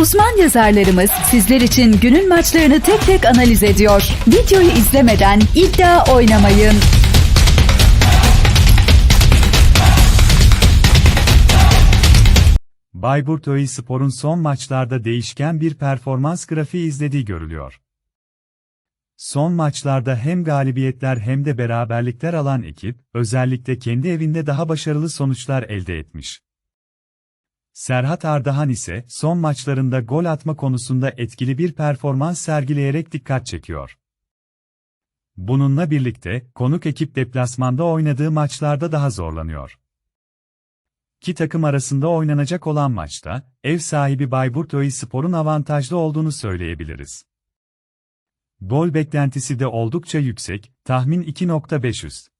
Uzman yazarlarımız sizler için günün maçlarını tek tek analiz ediyor. Videoyu izlemeden iddia oynamayın. Bayburt Spor'un son maçlarda değişken bir performans grafiği izlediği görülüyor. Son maçlarda hem galibiyetler hem de beraberlikler alan ekip, özellikle kendi evinde daha başarılı sonuçlar elde etmiş. Serhat Ardahan ise son maçlarında gol atma konusunda etkili bir performans sergileyerek dikkat çekiyor. Bununla birlikte konuk ekip deplasmanda oynadığı maçlarda daha zorlanıyor. İki takım arasında oynanacak olan maçta, ev sahibi Bayburt Spor'un avantajlı olduğunu söyleyebiliriz. Gol beklentisi de oldukça yüksek, tahmin 2.5 üst.